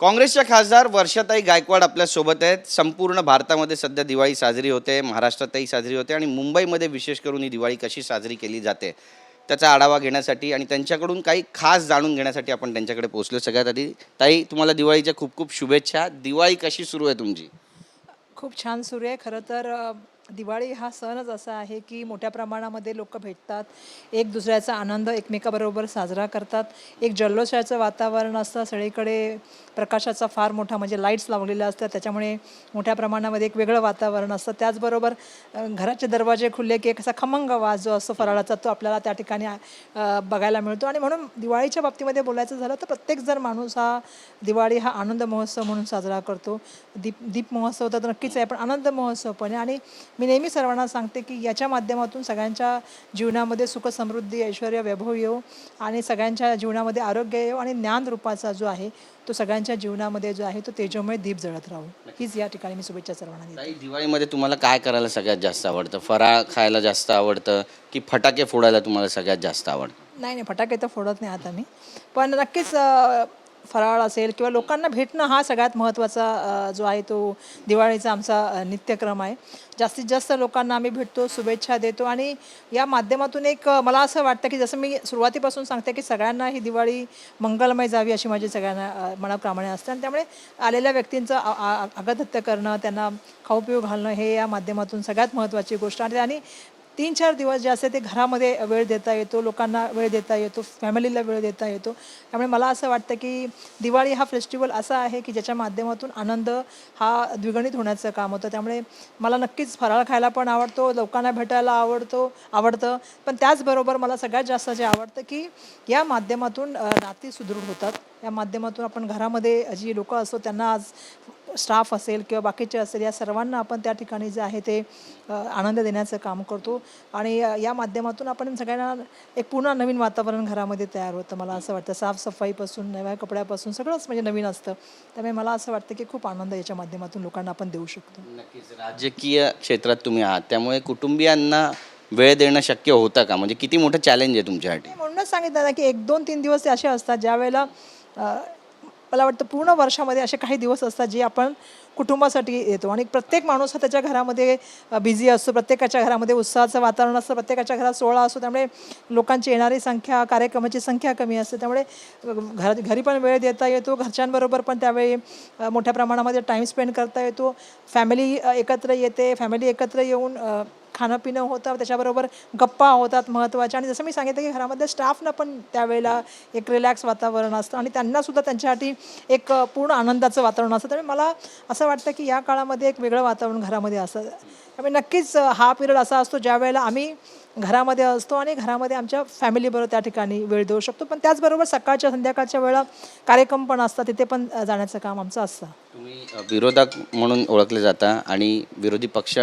काँग्रेसच्या खासदार वर्षाताई गायकवाड आपल्यासोबत आहेत. संपूर्ण भारतामध्ये सध्या दिवाळी साजरी होते महाराष्ट्रातही साजरी होते आणि मुंबईमध्ये विशेष करून ही दिवाळी कशी साजरी केली जाते त्याचा आढावा घेण्यासाठी आणि त्यांच्याकडून काही खास जाणून घेण्यासाठी आपण त्यांच्याकडे पोहोचलो. सगळ्यात आधी ताई तुम्हाला दिवाळीच्या खूप खूप शुभेच्छा. दिवाळी कशी सुरू आहे तुमची? खूप छान सुरू आहे. खरं तर दिवाळी हा सणच असा आहे की मोठ्या प्रमाणामध्ये लोक भेटतात एक दुसऱ्याचा आनंद एकमेकाबरोबर साजरा करतात. एक जल्लोषाचं वातावरण असतं सगळीकडे प्रकाशाचा फार मोठा म्हणजे लाईट्स लावलेल्या असतात त्याच्यामुळे मोठ्या प्रमाणामध्ये एक वेगळं वातावरण असतं. त्याचबरोबर घराचे दरवाजे खुले की एक असा खमंग वास जो असतो फराळाचा तो आपल्याला त्या ठिकाणी बघायला मिळतो. आणि म्हणून दिवाळीच्या बाबतीमध्ये बोलायचं झालं तर प्रत्येक जर माणूस हा दिवाळी हा आनंद महोत्सव म्हणून साजरा करतो. दीप दीप महोत्सव तर नक्कीच आहे पण आनंद महोत्सव पण आहे. आणि मी नेहमी सर्वांना सांगते की याच्या माध्यमातून सगळ्यांच्या जीवनामध्ये सुख समृद्धी ऐश्वर वैभव येऊ आणि सगळ्यांच्या जीवनामध्ये आरोग्य येऊ आणि ज्ञान रूपाचा जो आहे तो सगळ्यांच्या जीवनामध्ये जो आहे तो तेजोमय दीप जळत राहू. हीच या ठिकाणी मी शुभेच्छा सर्वांना देते. ताई दिवाळीमध्ये तुम्हाला काय करायला सगळ्यात जास्त आवडतं? फराळ खायला जास्त आवडतं की फटाके फोडायला तुम्हाला सगळ्यात जास्त आवडतं? नाही नाही फटाके तर फोडत नाही आता मी. पण नक्कीच फराळ असेल किंवा लोकांना भेटणं हा सगळ्यात महत्त्वाचा जो आहे तो दिवाळीचा आमचा नित्यक्रम आहे. जास्तीत जास्त लोकांना आम्ही भेटतो शुभेच्छा देतो आणि या माध्यमातून एक मला असं वाटतं की जसं मी सुरुवातीपासून सांगते की सगळ्यांना ही दिवाळी मंगलमय जावी अशी माझी सगळ्यांना मनाप्रमाणे असते आणि त्यामुळे आलेल्या व्यक्तींचं आ- आगतहत्य करणं त्यांना खाऊ पिऊ घालणं हे या माध्यमातून सगळ्यात महत्त्वाची गोष्ट आणि तीन चार दिवस जे असते ते घरामध्ये वेळ देता येतो लोकांना वेळ देता येतो फॅमिलीला वेळ देता येतो. त्यामुळे मला असं वाटतं की दिवाळी हा फेस्टिवल असा आहे की ज्याच्या माध्यमातून आनंद हा द्विगणित होण्याचं काम होतं. त्यामुळे मला नक्कीच फराळ खायला पण आवडतो लोकांना भेटायला आवडतो आवडतं. पण त्याचबरोबर मला सगळ्यात जास्त जे आवडतं की या माध्यमातून नाती सुदृढ होतात. या माध्यमातून आपण घरामध्ये जी लोकं असतो त्यांना आज स्टाफ असेल किंवा बाकीचे असेल या सर्वांना आपण त्या ठिकाणी जे आहे ते आनंद देण्याचं काम करतो. आणि या माध्यमातून आपण सगळ्यांना एक पुन्हा नवीन वातावरण घरामध्ये तयार होतं. मला असं वाटतं साफसफाईपासून नव्या कपड्यापासून सगळंच म्हणजे नवीन असतं. त्यामुळे मला असं वाटतं की खूप आनंद याच्या माध्यमातून लोकांना आपण देऊ शकतो. नक्कीच. राजकीय क्षेत्रात तुम्ही आहात. त्यामुळे कुटुंबियांना वेळ देणं शक्य होतं का? म्हणजे किती मोठं चॅलेंज आहे तुमच्यासाठी? म्हणूनच सांगितलं ना की एक दोन तीन दिवस असे असतात ज्या वेळेला मला वाटतं पूर्ण वर्षामध्ये असे काही दिवस असतात जे आपण कुटुंबासाठी येतो. आणि प्रत्येक माणूस हा त्याच्या घरामध्ये बिझी असतो प्रत्येकाच्या घरामध्ये उत्साहाचं वातावरण असतं प्रत्येकाच्या घरात सोहळा असतो त्यामुळे लोकांची येणारी संख्या कार्यक्रमाची संख्या कमी असते. त्यामुळे अ, घर घरी पण वेळ देता येतो घरच्यांबरोबर पण त्यावेळी मोठ्या प्रमाणामध्ये टाईम स्पेंड करता येतो. फॅमिली एकत्र येते फॅमिली एकत्र येऊन खाणं पिणं होतं त्याच्याबरोबर गप्पा होतात महत्त्वाच्या. आणि जसं मी सांगितलं की घरामध्ये स्टाफनं पण त्यावेळेला एक रिलॅक्स वातावरण असतं आणि त्यांनासुद्धा त्यांच्यासाठी एक पूर्ण आनंदाचं वातावरण असतं. त्यामुळे मला असं वाटतं की या काळामध्ये एक वेगळं वातावरण घरामध्ये असतं. त्यामुळे नक्कीच हा पिरियड असा असतो ज्या वेळेला आम्ही घरामध्ये असतो आणि घरामध्ये आमच्या फॅमिलीबरोबर त्या ठिकाणी वेळ देऊ शकतो. पण त्याचबरोबर सकाळच्या संध्याकाळच्या वेळा कार्यक्रम पण असतात. तिथे पण जाण्याचं काम आमचं असतं. तुम्ही विरोधक म्हणून ओळखले जाता आणि विरोधी पक्ष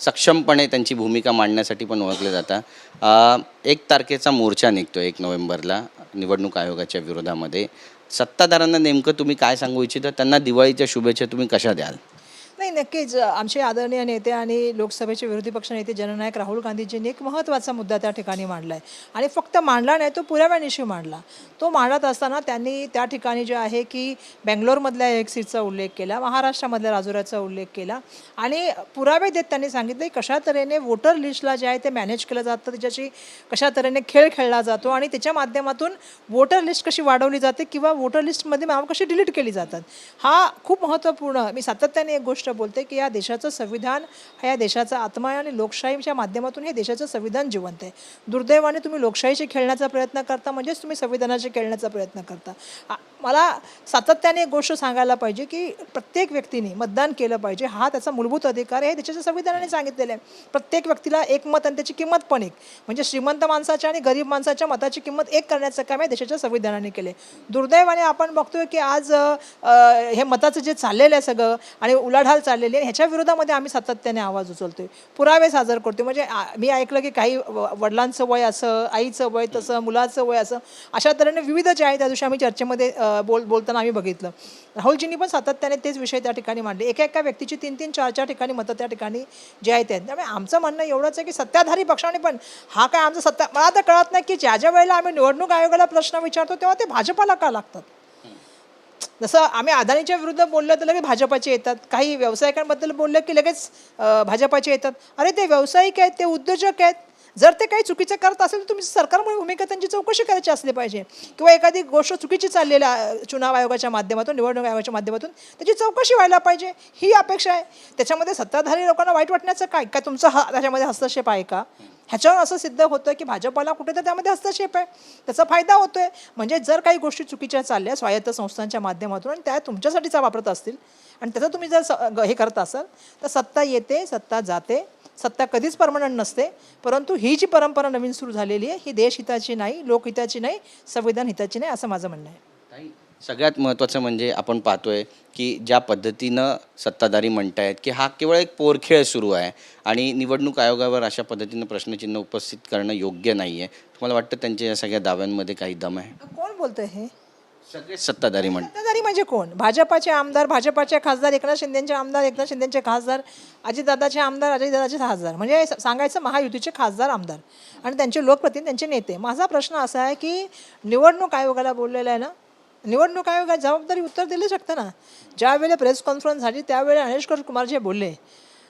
सक्षमपणे त्यांची भूमिका मांडण्यासाठी पण ओळखले जातात. एक तारखेचा मोर्चा निघतो एक नोव्हेंबरला निवडणूक आयोगाच्या विरोधामध्ये. सत्ताधारांना नेमकं तुम्ही काय सांगू इच्छिता? त्यांना दिवाळीच्या शुभेच्छा तुम्ही कशा द्याल? नाही नक्कीच. आमचे आदरणीय नेते आणि लोकसभेचे विरोधी पक्ष नेते जननायक राहुल गांधीजींनी एक महत्त्वाचा मुद्दा त्या ठिकाणी मांडला आहे आणि फक्त मांडला नाही तो पुराव्यानिशी मांडला. तो मांडत असताना त्यांनी त्या ठिकाणी जे आहे की बेंगलोरमधल्या एक सीटचा उल्लेख केला महाराष्ट्रामधल्या राजुऱ्याचा उल्लेख केला आणि पुरावे देत त्यांनी सांगितलं की कशा तऱ्हेने वोटर लिस्टला जे आहे ते मॅनेज केलं जातं त्याच्याशी कशा तऱ्हेने खेळ खेळला जातो आणि त्याच्या माध्यमातून वोटर लिस्ट कशी वाढवली जाते किंवा वोटर लिस्टमध्ये नावं कशी डिलीट केली जातात हा खूप महत्त्वपूर्ण मी सातत्याने एक गोष्ट बोलते की या देशाचं संविधान हा या देशाचा आत्मा आहे आणि लोकशाहीच्या माध्यमातून हे देशाचं संविधान जिवंत आहे. दुर्दैवाने तुम्ही लोकशाहीशी खेळण्याचा प्रयत्न करता म्हणजेच तुम्ही संविधानाशी खेळण्याचा प्रयत्न करता. मला सातत्याने एक गोष्ट सांगायला पाहिजे की प्रत्येक व्यक्तीने मतदान केलं पाहिजे हा त्याचा मूलभूत अधिकार आहे हे देशाच्या संविधानाने सांगितलेलं आहे. प्रत्येक व्यक्तीला एक मत आणि त्याची किंमत पण एक. म्हणजे श्रीमंत माणसाच्या आणि गरीब माणसाच्या मताची किंमत एक करण्याचं काम आहे देशाच्या संविधानाने केले दुर्दैवाने आपण बघतोय की आज हे मताचं जे चाललेलं आहे सगळं आणि उलाढाल चाललेले आहे. ह्याच्या विरोधामध्ये आम्ही सातत्याने आवाज उचलतोय. पुरावे सादर करतोय. म्हणजे मी ऐकलं की काही वडिलांचं वय असं आईचं वय तसं मुलाचं वय असं अशा तऱ्हेने विविध जे आहे त्या दिवशी आम्ही चर्चेमध्ये बोल बोलताना आम्ही बघितलं. राहुलजींनी पण सातत्याने तेच विषय त्या ठिकाणी मांडले. एका एका व्यक्तीची तीन तीन चार चार ठिकाणी मतं त्या ठिकाणी जे आहेत त्यामुळे आमचं म्हणणं एवढंच आहे की सत्ताधारी पक्षाने पण हा काय आमचा सत्ता मला तर कळत नाही की ज्या ज्या वेळेला आम्ही निवडणूक आयोगाला प्रश्न विचारतो तेव्हा ते भाजपाला का लागतात? जसं आम्ही अदानीच्या विरुद्ध बोललं तर लगेच भाजपाचे येतात. काही व्यावसायिकांबद्दल बोललं की लगेच भाजपाचे येतात. अरे ते व्यावसायिक आहेत ते उद्योजक आहेत. जर ते काही चुकीचं करत असेल तर तुम्ही सरकारमुळे भूमिका त्यांची चौकशी करायची असली पाहिजे. किंवा एखादी गोष्ट चुकीची चाललेली चुनाव आयोगाच्या माध्यमातून निवडणूक आयोगाच्या माध्यमातून त्याची चौकशी व्हायला पाहिजे. ही अपेक्षा आहे. त्याच्यामध्ये सत्ताधारी लोकांना वाईट वाटण्याचं काय? काय तुमचा हा त्याच्यामध्ये हस्तक्षेप आहे का? ह्याच्यावर असं सिद्ध होतं की भाजपाला कुठेतरी त्यामध्ये हस्तक्षेप आहे. त्याचा फायदा होतोय. म्हणजे जर काही गोष्टी चुकीच्या चालल्या स्वायत्त संस्थांच्या माध्यमातून आणि त्या तुमच्यासाठीचा वापरत असतील आणि त्याचं तुम्ही जर स- ग- हे करत असाल तर सत्ता येते सत्ता जाते सत्ता कधीच परमनंट नसते परंतु ही जी परंपरा नवीन सुरू झालेली आहे ही देशहिताची नाही लोकहिताची नाही संविधान हिताची नाही असं माझं म्हणणं आहे. सगळ्यात महत्त्वाचं म्हणजे आपण पाहतोय की ज्या पद्धतीनं सत्ताधारी म्हणतायत की हा केवळ एक पोरखेळ सुरू आहे आणि निवडणूक आयोगावर अशा पद्धतीनं प्रश्नचिन्ह उपस्थित करणं योग्य नाही आहे तुम्हाला वाटतं त्यांच्या या सगळ्या दाव्यांमध्ये काही दम आहे? कोण बोलतंय हे? सगळेच सत्ताधारी म्हणतात सत्ताधारी म्हणजे कोण? भाजपाचे आमदार भाजपाचे खासदार एकनाथ शिंदेचे आमदार एकनाथ शिंदेचे खासदार अजितदादाचे आमदार अजितदादाचे खासदार. म्हणजे सांगायचं महायुतीचे खासदार आमदार. आणि त्यांचे लोकप्रतिनिधी त्यांचे नेते. माझा प्रश्न असा आहे की निवडणूक आयोगाला बोललेला आहे ना? निवडणूक आयोगाला जबाबदारी उत्तर दिलं शकतं ना? ज्यावेळेला प्रेस कॉन्फरन्स झाली त्यावेळेला अनिष्कर कुमार जे बोलले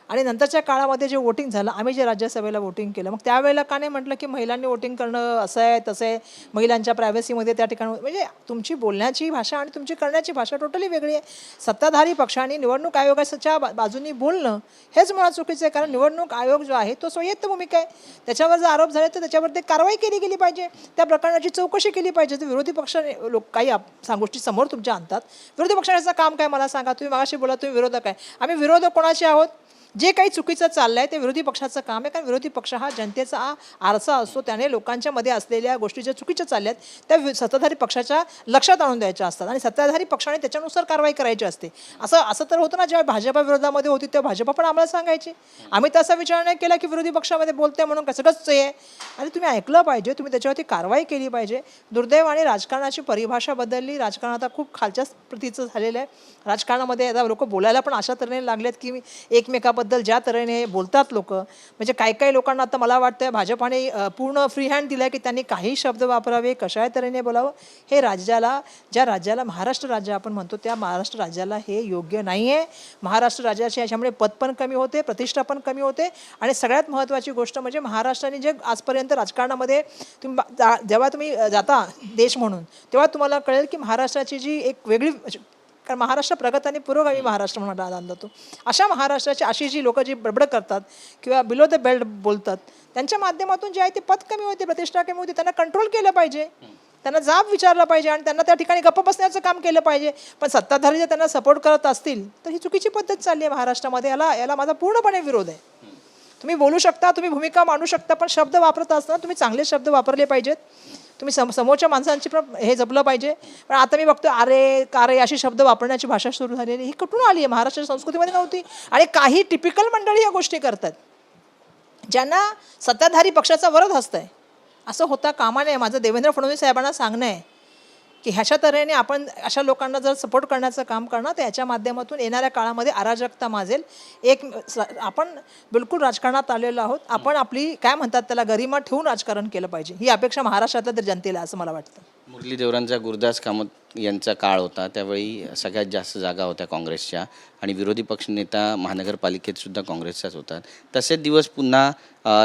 आणि नंतरच्या काळामध्ये जे वोटिंग झालं आम्ही जे राज्यसभेला वोटिंग केलं मग त्यावेळेला का नाही म्हटलं की महिलांनी वोटिंग करणं असं आहे तसं आहे. महिलांच्या प्रायव्हसीमध्ये त्या ठिकाणी म्हणजे तुमची बोलण्याची भाषा आणि तुमची करण्याची भाषा टोटली वेगळी आहे. सत्ताधारी पक्षाने निवडणूक आयोगाच्या बाजूनी बोलणं हेच मुळात चुकीचं आहे कारण निवडणूक आयोग जो आहे तो स्वयत्त भूमिका आहे. त्याच्यावर जर आरोप झाले तर त्याच्यावर ते कारवाई केली गेली पाहिजे. त्या प्रकरणाची चौकशी केली पाहिजे. तर विरोधी पक्ष लोक काही आप- गोष्टी समोर तुमच्या आणतात विरोधी पक्षाचं काम काय मला सांगा. तुम्ही मागाशी बोला तुम्ही विरोधक आहे. आम्ही विरोधक कोणाचे आहोत? जे काही चुकीचं चाललं आहे ते विरोधी पक्षाचं काम आहे कारण विरोधी पक्ष हा जनतेचा आरसा असतो. त्याने लोकांच्या मध्ये असलेल्या गोष्टी ज्या चुकीच्या चालल्या आहेत त्या सत्ताधारी पक्षाच्या लक्षात आणून द्यायच्या असतात. आणि सत्ताधारी पक्षाने त्याच्यानुसार कारवाई करायची असते. असं असं तर होतं ना जेव्हा भाजपा विरोधामध्ये होती तेव्हा भाजपा पण आम्हाला सांगायची. आम्ही तसा विचार नाही केला की विरोधी पक्षामध्ये बोलते म्हणून कसंच आहे? आणि तुम्ही ऐकलं पाहिजे तुम्ही त्याच्यावरती कारवाई केली पाहिजे. दुर्दैवाने राजकारणाची परिभाषा बदलली. राजकारण आता खूप खालच्या प्रतीचं झालेलं आहे. राजकारणामध्ये आता लोक बोलायला पण अशा तऱ्हेने लागलेत की एकमेका एकमेकाबद्दल ज्या तऱ्हेने बोलतात लोक म्हणजे काही काही लोकांना आता मला वाटतं भाजपाने पूर्ण फ्री हँड दिला की त्यांनी काही शब्द वापरावे कशा तऱ्हेने बोलावं. हे राज्याला ज्या राज्याला महाराष्ट्र राज्य आपण म्हणतो त्या महाराष्ट्र राज्याला हे योग्य नाही आहे महाराष्ट्र राज्याचे याच्यामुळे पद पण कमी होते प्रतिष्ठा पण कमी होते. आणि सगळ्यात महत्त्वाची गोष्ट म्हणजे महाराष्ट्राने जे आजपर्यंत राजकारणामध्ये तुम्ही जा- जेव्हा तुम्ही जाता देश म्हणून तेव्हा तुम्हाला कळेल की महाराष्ट्राची जी एक वेगळी कारण महाराष्ट्र प्रगत आणि पुरोगामी महाराष्ट्र म्हणून म्हटला जातो अशा महाराष्ट्राची अशी जी लोक जी बडबड करतात किंवा बिलो द बेल्ट बोलतात त्यांच्या माध्यमातून जे आहे ते पद कमी होते प्रतिष्ठा कमी होते त्यांना कंट्रोल केलं पाहिजे. त्यांना जाब विचारला पाहिजे आणि त्यांना त्या ठिकाणी गप्प बसण्याचं काम केलं पाहिजे. पण सत्ताधारी जर त्यांना सपोर्ट करत असतील तर ही चुकीची पद्धत चालली आहे महाराष्ट्रामध्ये. याला याला माझा पूर्णपणे विरोध आहे. तुम्ही बोलू शकता तुम्ही भूमिका मांडू शकता पण शब्द वापरत असताना तुम्ही चांगले शब्द वापरले पाहिजेत. तुम्ही सम समोरच्या माणसांची पण हे जपलं पाहिजे. पण आता मी बघतो अरे का रे अशी शब्द वापरण्याची भाषा सुरू झालेली ही कुठून आली आहे? महाराष्ट्राच्या संस्कृतीमध्ये नव्हती. आणि काही टिपिकल मंडळी या गोष्टी करतात. ज्यांना सत्ताधारी पक्षाचा वरद हस्त आहे असं होता कामा नये. माझं देवेंद्र फडणवीस साहेबांना सांगणं आहे. की ह्याच्या तऱ्हेने आपण अशा लोकांना जर सपोर्ट करण्याचं काम करणं तर याच्या माध्यमातून येणाऱ्या काळामध्ये अराजकता माजेल. एक आपण बिलकुल राजकारणात आलेलो आहोत. आपण आपली काय म्हणतात त्याला गरिमा ठेवून राजकारण केलं पाहिजे. ही अपेक्षा महाराष्ट्रातल्या तर जनतेला असं मला वाटतं. मुरली देवरांचा गुरुदास कामत यांचा काळ होता त्यावेळी सगळ्यात जास्त जागा होत्या काँग्रेसच्या आणि विरोधी पक्षनेता महानगरपालिकेत सुद्धा काँग्रेसचाच होता. तसे दिवस पुन्हा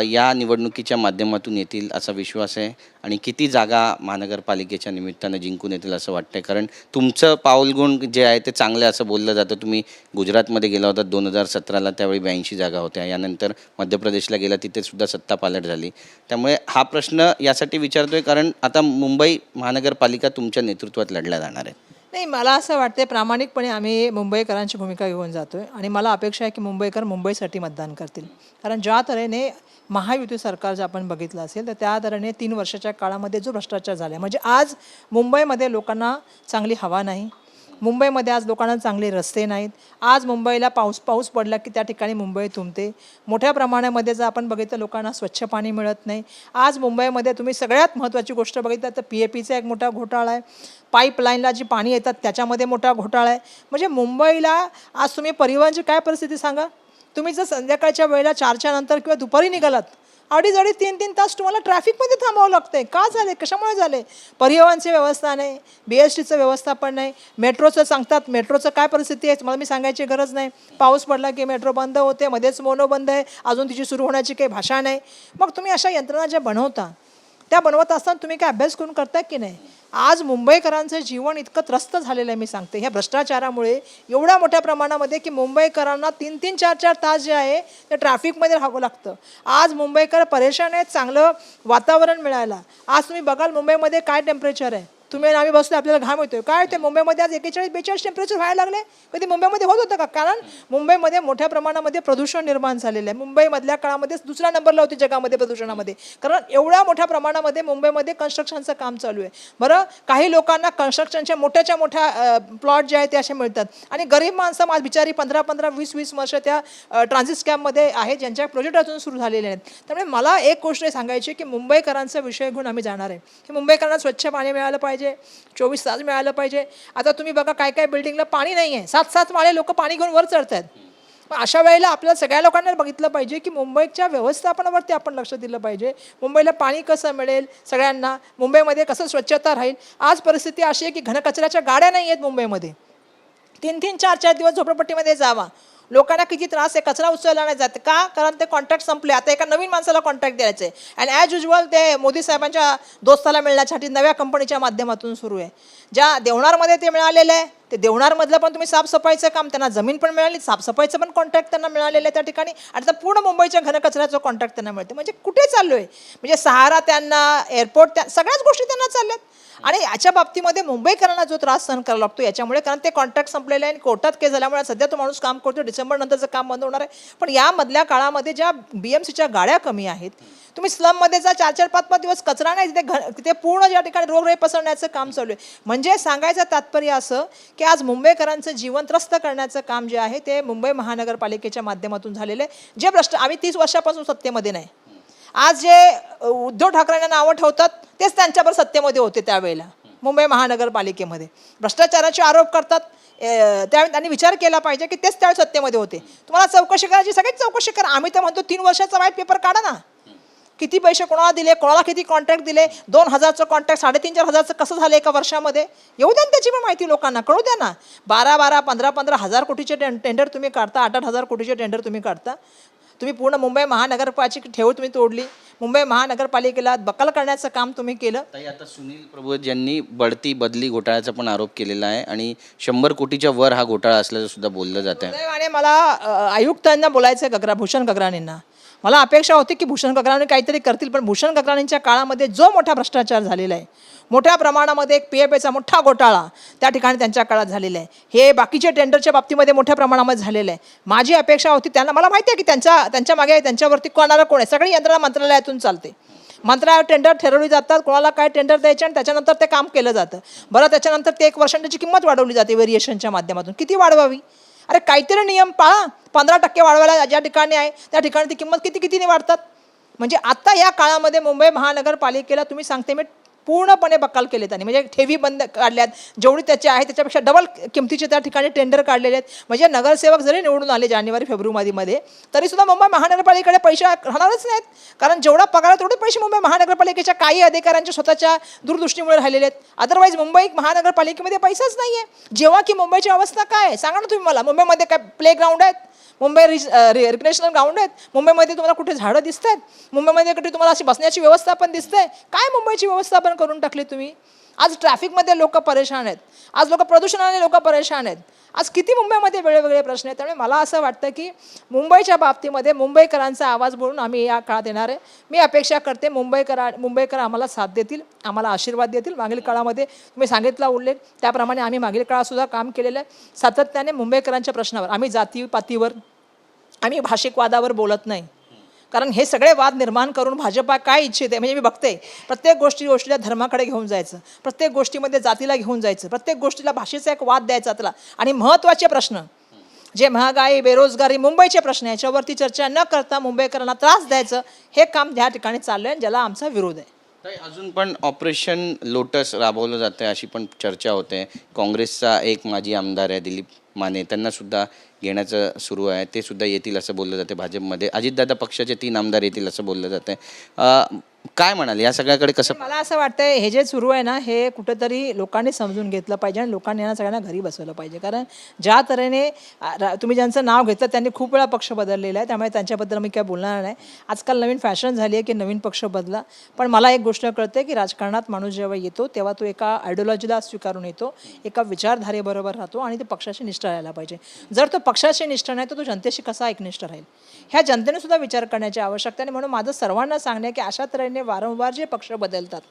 या निवडणुकीच्या माध्यमातून येतील असा विश्वास आहे आणि किती जागा महानगरपालिकेच्या निमित्तानं जिंकून येतील असं वाटतंय. कारण तुमचं पाऊलगुण जे आहे ते चांगलं असं बोललं जातं. तुम्ही गुजरातमध्ये गेला होता दोन हजार सतराला त्यावेळी ब्याऐंशी जागा होत्या. यानंतर मध्य प्रदेशला गेला तिथे सुद्धा सत्ता पालट झाली. त्यामुळे हा प्रश्न यासाठी विचारतोय कारण आता मुंबई महानगरपालिका तुमच्या नेतृत्वात लढल्या जाणार आहे. नाही मला असं वाटते प्रामाणिकपणे आम्ही मुंबईकरांची भूमिका घेऊन जातो आहे आणि मला अपेक्षा आहे की मुंबईकर मुंबईसाठी मतदान करतील. कारण ज्या तऱ्हेने महायुती सरकार जर आपण बघितलं असेल तर त्या तऱ्हेने तीन वर्षाच्या काळामध्ये जो भ्रष्टाचार झाला म्हणजे आज मुंबईमध्ये लोकांना चांगली हवा नाही. मुंबईमध्ये आज लोकांना चांगले रस्ते नाहीत. आज मुंबईला पाऊस पाऊस पडला की त्या ठिकाणी मुंबई तुंबते. मोठ्या प्रमाणामध्ये जर आपण बघितलं लोकांना स्वच्छ पाणी मिळत नाही. आज मुंबईमध्ये तुम्ही सगळ्यात महत्त्वाची गोष्ट बघितलं तर पी ए पीचा एक मोठा घोटाळा आहे. पाईपलाईनला जी पाणी येतात त्याच्यामध्ये मोठा घोटाळा आहे. म्हणजे मुंबईला आज तुम्ही परिवहनची काय परिस्थिती सांगा? तुम्ही जर संध्याकाळच्या वेळेला चारच्या नंतर किंवा दुपारी निघालात अडीच अडीच तीन तीन तास तुम्हाला ट्रॅफिकमध्ये थांबावं लागतंय का झाले कशामुळे झाले परिवहनची व्यवस्था नाही बी एस टीचं व्यवस्थापन नाही मेट्रोचं सांगतात मेट्रोचं काय परिस्थिती आहे मला मी सांगायची गरज नाही पाऊस पडला की मेट्रो बंद होते मध्येच मोनो बंद आहे अजून तिची सुरू होण्याची काही भाषा नाही मग तुम्ही अशा यंत्रणा ज्या बनवता त्या बनवत असताना तुम्ही काय अभ्यास करून करताय की नाही? आज मुंबईकरांचं जीवन इतकं त्रस्त झालेलं आहे मी सांगते. ह्या भ्रष्टाचारामुळे एवढ्या मोठ्या प्रमाणामध्ये की मुंबईकरांना तीन तीन चार चार तास जे आहे ते ट्रॅफिकमध्ये राहावं लागतं. आज मुंबईकर परेशान आहेत चांगलं वातावरण मिळायला. आज तुम्ही बघाल मुंबईमध्ये काय टेम्परेचर आहे? तुम्ही आणि आम्ही बसलो आपल्याला घाम येतोय. काय ते मुंबईमध्ये आज एकेचाळीस बेचाळीस टेम्परेचर व्हायला लागले. कधी मुंबईमध्ये होत होतं का? कारण मुंबईमध्ये मोठ्या प्रमाणामध्ये प्रदूषण निर्माण झालेलं आहे. मुंबईमधल्या काळामध्ये दुसऱ्या नंबरला होती जगामध्ये प्रदूषणामध्ये. कारण एवढ्या मोठ्या प्रमाणामध्ये मुंबईमध्ये कन्स्ट्रक्शनचं काम चालू आहे. बरं काही लोकांना कन्स्ट्रक्शनच्या मोठ्याच्या मोठ्या प्लॉट जे आहेत ते असे मिळतात. आणि गरीब माणसं आज बिचारी पंधरा पंधरा वीस वीस वर्ष त्या ट्रान्झिट स्कॅममध्ये आहेत ज्यांच्या प्रोजेक्ट अजून सुरू झालेले आहेत त्यामुळे मला एक गोष्ट सांगायची की मुंबईकरांचा विषय घेऊन आम्ही जाणार आहे. की मुंबईकरांना स्वच्छ पाणी मिळालं पाहिजे चोवीस तास मिळालं पाहिजे. आता तुम्ही बघा काय काय बिल्डिंगला पाणी नाही आहे सात सात माळे लोक पाणी घेऊन वर चढत आहेत मग अशा वेळेला आपल्याला सगळ्या लोकांना बघितलं पाहिजे की मुंबईच्या व्यवस्थापनावरती आपण लक्ष दिलं पाहिजे. मुंबईला पाणी कसं मिळेल सगळ्यांना? मुंबईमध्ये कसं स्वच्छता राहील? आज परिस्थिती अशी आहे की घनकचऱ्याच्या गाड्या नाही आहेत मुंबईमध्ये. तीन तीन चार चार दिवस झोपडपट्टीमध्ये जावा. लोकांना किती त्रास आहे कचरा उचलला नाही जात. का? कारण ते कॉन्ट्रॅक्ट संपले. आता एका नवीन माणसाला कॉन्ट्रॅक्ट द्यायचे अँड ॲज युजल ते मोदी साहेबांच्या दोस्ताला मिळण्यासाठी नव्या कंपनीच्या माध्यमातून सुरू आहे. ज्या देवणारमध्ये ते मिळालेलं आहे ते देवणारमधलं पण तुम्ही साफसफाईचं काम त्यांना जमीन पण मिळाली साफसफाईचं पण कॉन्ट्रॅक्ट त्यांना मिळालेलं आहे त्या ठिकाणी. आणि आता पूर्ण मुंबईच्या घनकचऱ्याचं कॉन्ट्रॅक्ट त्यांना मिळते. म्हणजे कुठे चाललो आहे म्हणजे सहारा त्यांना एअरपोर्ट त्या सगळ्याच गोष्टी त्यांना चालल्यात. आणि याच्या बाबतीमध्ये मुंबईकरांना जो त्रास सहन करावा लागतो याच्यामुळे कारण ते कॉन्ट्रॅक्ट संपलेले आहे आणि कोर्टात केस झाल्यामुळे सध्या तो माणूस काम करतो डिसेंबर नंतरचं काम बंद होणार आहे. पण यामधल्या काळामध्ये ज्या बी एम सीच्या गाड्या कमी आहेत तुम्ही स्लममध्ये जा चार चार पाच पाच दिवस कचरा नाही तिथे घ तिथे पूर्ण ज्या ठिकाणी रोगराई पसरण्याचं काम चालू आहे. म्हणजे सांगायचं तात्पर्य असं की आज मुंबईकरांचं जीवन त्रस्त करण्याचं काम जे आहे ते मुंबई महानगरपालिकेच्या माध्यमातून झालेलं आहे. जे भ्रष्ट आम्ही तीस वर्षापासून सत्तेमध्ये नाही. आज जे उद्धव ठाकरेंना नावं ठेवतात तेच त्यांच्यावर सत्तेमध्ये होते त्यावेळेला मुंबई महानगरपालिकेमध्ये. भ्रष्टाचाराचे आरोप करतात त्यावेळी त्यांनी विचार केला पाहिजे की तेच त्यावेळी सत्तेमध्ये होते. तुम्हाला चौकशी करायची सगळीच चौकशी करा. आम्ही तर म्हणतो तीन वर्षाचा वाईट पेपर काढा ना. किती पैसे कोणाला दिले कोणाला किती कॉन्ट्रॅक्ट दिले दोन हजारचं कॉन्ट्रॅक्ट साडेतीन चार हजारचं कसं झालं एका वर्षामध्ये? येऊ द्या ना त्याची पण माहिती लोकांना कळू द्या ना. बारा बारा पंधरा पंधरा हजार कोटीचे टेंडर तुम्ही काढता आठ आठ हजार कोटीचे टेंडर तुम्ही काढता. तुम्ही पूर्ण मुंबई महानगरपालिकेची ठेव तुम्ही तोडली. मुंबई महानगरपालिकेला बकाल करण्याचं काम तुम्ही केलं. ताई आता सुनील प्रभू यांनी बढती बदली घोटाळ्याचा पण आरोप केलेला आहे आणि शंभर कोटीच्या वर हा घोटाळा असल्याचं सुद्धा बोललं जात आहे. दुर्दैवाने मला अ, आयुक्तांना बोलायचं आहे गगरा भूषण गगराणींना मला अपेक्षा होती की भूषण गगराणी काहीतरी करतील पण भूषण गगराणींच्या काळामध्ये जो मोठा भ्रष्टाचार झालेला आहे मोठ्या प्रमाणामध्ये एक पी एफ एचा मोठा घोटाळा त्या ठिकाणी त्यांच्या काळात झालेला आहे. हे बाकीचे टेंडरच्या बाबतीमध्ये मोठ्या प्रमाणामध्ये झालेलं आहे. माझी अपेक्षा होती त्यांना मला माहिती आहे की त्यांच्या त्यांच्या मागे त्यांच्यावरती कोणाला कोण आहे? सगळी यंत्रणा मंत्रालयातून चालते. मंत्रालयावर टेंडर ठरवली जातात कोणाला काय टेंडर द्यायचे आणि त्याच्यानंतर ते काम केलं जातं. बरं त्याच्यानंतर ते एक वर्षांची किंमत वाढवली जाते व्हेरिएशनच्या माध्यमातून. किती वाढवावी? अरे काहीतरी नियम पाळा. पंधरा टक्के वाढवायला ज्या ठिकाणी आहे त्या ठिकाणी ती किंमत किती कितीने वाढतात? म्हणजे आत्ता या काळामध्ये मुंबई महानगरपालिकेला तुम्ही सांगते मी पूर्णपणे बक्काल केले त्यांनी. म्हणजे ठेवी बंद काढल्यात जेवढी त्याचे आहे त्याच्यापेक्षा डबल किमतीचे त्या ठिकाणी टेंडर काढलेले आहेत. म्हणजे नगरसेवक जरी निवडून आले जानेवारी फेब्रुवारीमध्ये तरी सुद्धा मुंबई महानगरपालिकेकडे पैसे राहणारच नाहीत. कारण जेवढा पगार आहे तेवढे पैसे मुंबई महानगरपालिकेच्या काही अधिकाऱ्यांच्या स्वतःच्या दूरदृष्टीमुळे राहिलेले आहेत. अदरवाईज मुंबई महानगरपालिकेमध्ये पैसाच नाही आहे जेव्हा की मुंबईची अवस्था काय आहे? सांगा ना तुम्ही मला. मुंबईमध्ये काय प्लेग्राऊंड आहेत? मुंबई रिज रिक्रेशनल ग्राउंड आहेत. मुंबईमध्ये तुम्हाला कुठे झाडं दिसत आहेत मुंबईमध्ये कुठे तुम्हाला अशी बसण्याची व्यवस्था पण दिसते काय मुंबईची व्यवस्थापन करून टाकली तुम्ही? आज ट्रॅफिकमध्ये लोक परेशान आहेत. आज लोक प्रदूषणाने लोक परेशान आहेत. आज किती मुंबईमध्ये वेगवेगळे प्रश्न आहेत. त्यामुळे मला असं वाटतं की मुंबईच्या बाबतीमध्ये मुंबईकरांचा आवाज बोलून आम्ही या काळात येणार आहे. मी अपेक्षा करते मुंबईकरा मुंबईकर आम्हाला साथ देतील आम्हाला आशीर्वाद देतील. मागील काळामध्ये तुम्ही सांगितला उल्लेख. त्याप्रमाणे आम्ही मागील काळातसुद्धा काम केलेलं आहे. सातत्याने मुंबईकरांच्या प्रश्नावर आम्ही जातीपातीवर आम्ही भाषिक वादावर बोलत नाही. कारण हे सगळे वाद निर्माण करून भाजपा काय इच्छिते म्हणजे मी बघते प्रत्येक गोष्टी गोष्टीला धर्माकडे घेऊन जायचं प्रत्येक गोष्टीमध्ये जातीला घेऊन जायचं प्रत्येक गोष्टीला भाषेचा एक वाद द्यायचा त्याला. आणि महत्त्वाचे प्रश्न जे महागाई बेरोजगारी मुंबईचे प्रश्न याच्यावरती चर्चा न करता मुंबईकरांना त्रास द्यायचं हे काम त्या ठिकाणी चाललं आहे ज्याला आमचा विरोध आहे. अजून पण ऑपरेशन लोटस राबवलं जातं अशी पण चर्चा होते. काँग्रेसचा एक माजी आमदार आहे दिलीप माने त्यांना सुद्धा घेण्याचं सुरू आहे. ते सुद्धा येतील असं बोललं जाते भाजपमध्ये. अजितदादा पक्षाचे तीन आमदार येतील असं बोललं जाते काय म्हणाल? या सगळ्याकडे कसं मला असं वाटतंय हे जे सुरू आहे ना हे कुठेतरी लोकांनी समजून घेतलं पाहिजे आणि लोकांनी यांना सगळ्यांना घरी बसवलं पाहिजे. कारण ज्या तऱ्हेने आ, रा- तुम्ही ज्यांचं नाव घेतलं त्यांनी खूप वेळा पक्ष बदललेला आहे. त्यामुळे त्यांच्याबद्दल मी काय बोलणार नाही. आजकाल नवीन फॅशन झाली आहे की नवीन पक्ष बदला. पण मला एक गोष्ट कळते की राजकारणात माणूस जेव्हा येतो तेव्हा तो एका आयडिओलॉजीला स्वीकारून येतो. एका विचारधारेबरोबर राहतो आणि ते पक्षाशी निष्ठा राहायला पाहिजे. जर तो पक्षाशी निष्ठा नाही तर तो जनतेशी कसा एकनिष्ठ राहील? ह्या जनतेने सुद्धा विचार करण्याची आवश्यकता आहे. आणि म्हणून माझं सर्वांना सांगणं आहे की अशा तऱ्हेने वारंवार जे पक्ष बदलतात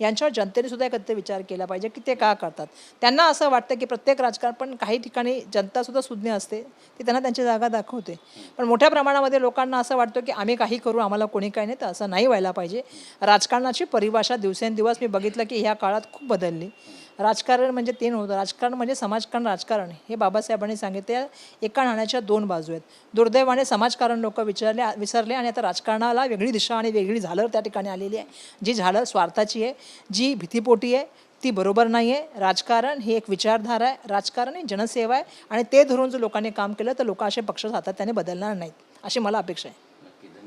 यांच्यावर जनतेने सुद्धा एकत्र विचार केला पाहिजे की ते का करतात. त्यांना असं वाटतं की प्रत्येक राजकारण पण काही ठिकाणी जनतासुद्धा सुज्ञ असते ती त्यांना त्यांची जागा दाखवते. पण मोठ्या प्रमाणामध्ये लोकांना असं वाटतं की आम्ही काही करू आम्हाला कोणी काही नाही तर असं नाही व्हायला पाहिजे. राजकारणाची परिभाषा दिवसेंदिवस मी बघितलं की ह्या काळात खूप बदलली. राजकारण म्हणजे ते नव्हतं राजकारण म्हणजे समाजकारण राजकारण. हे बाबासाहेबांनी सांगितले. एका नाण्याच्या दोन बाजू आहेत. दुर्दैवाने समाजकारण लोक विचारले विसरले आणि आता राजकारणाला वेगळी दिशा आणि वेगळी झालर त्या ठिकाणी आलेली आहे. जी झालर स्वार्थाची आहे जी भीतीपोटी आहे ती बरोबर नाही आहे. राजकारण ही एक विचारधारा आहे. राजकारण ही जनसेवा आहे. आणि ते धरून जर लोकांनी काम केलं तर लोक असे पक्ष सातत्याने बदलणार नाहीत. अशी मला अपेक्षा आहे.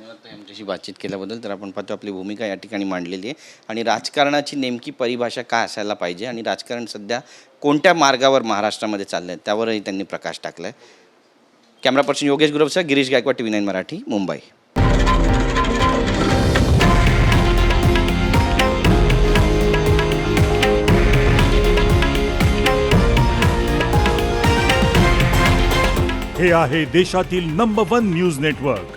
धन्यवाद आमच्याशी बातचीत केल्याबद्दल तर आपण पाहतो आपली भूमिका या ठिकाणी मांडलेली आहे. आणि राजकारणाची नेमकी परिभाषा काय असायला पाहिजे आणि राजकारण सध्या कोणत्या मार्गावर महाराष्ट्रामध्ये चाललं आहे त्यावरही त्यांनी प्रकाश टाकला आहे camera person Yogesh गुरवसह Girish Gaikwad T V nine Marathi Mumbai. हे आहे देशातील नंबर वन न्यूज नेटवर्क